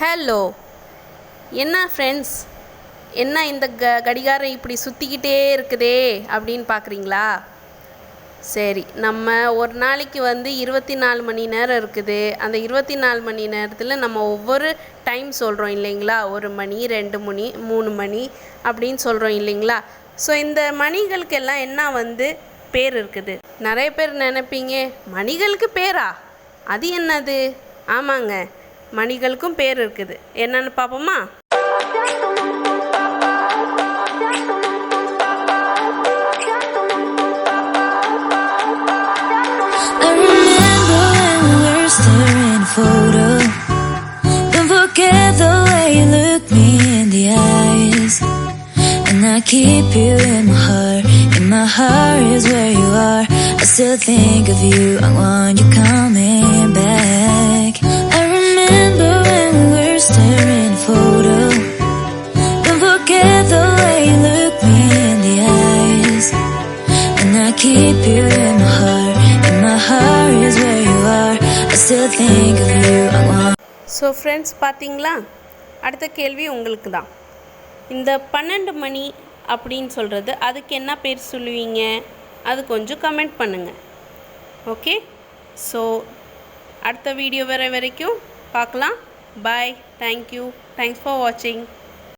Hello என்ன friends என்ன இந்த க கடிகாரம் இப்படி சுற்றிக்கிட்டே இருக்குதே அப்படின்னு பார்க்குறீங்களா சரி நம்ம ஒரு நாளைக்கு வந்து இருபத்தி நாலு மணி நேரம் இருக்குது. அந்த இருபத்தி நாலு மணி நேரத்தில் நம்ம ஒவ்வொரு டைம் சொல்கிறோம் இல்லைங்களா? ஒரு மணி ரெண்டு மணி மூணு மணி அப்படின்னு சொல்கிறோம் இல்லைங்களா? ஸோ இந்த மணிகளுக்கெல்லாம் என்ன வந்து பேர் இருக்குது? நிறைய பேர் நினைப்பீங்க மணிகளுக்கு பேரா? அது என்னது? ஆமாங்க. மணிகளுக்கும் பேர் இருக்குது என்னன்னு பார்ப்போமா I keep you in my heart. and my heart is where you are. I still think of you. I want you come. Keep you in my heart. In my heart is where you are. I still think of you. I want. So friends பார்த்தீங்களா அடுத்த கேள்வி உங்களுக்கு தான் இந்த பன்னெண்டு மணி அப்படின்னு சொல்கிறது அதுக்கு என்ன பேர் சொல்லுவீங்க அது கொஞ்சம் கமெண்ட் பண்ணுங்கள் ஓகே ஸோ அடுத்த வீடியோ வர வரைக்கும் பார்க்கலாம் பாய் தேங்க்யூ தேங்க்ஸ் ஃபார் வாட்சிங்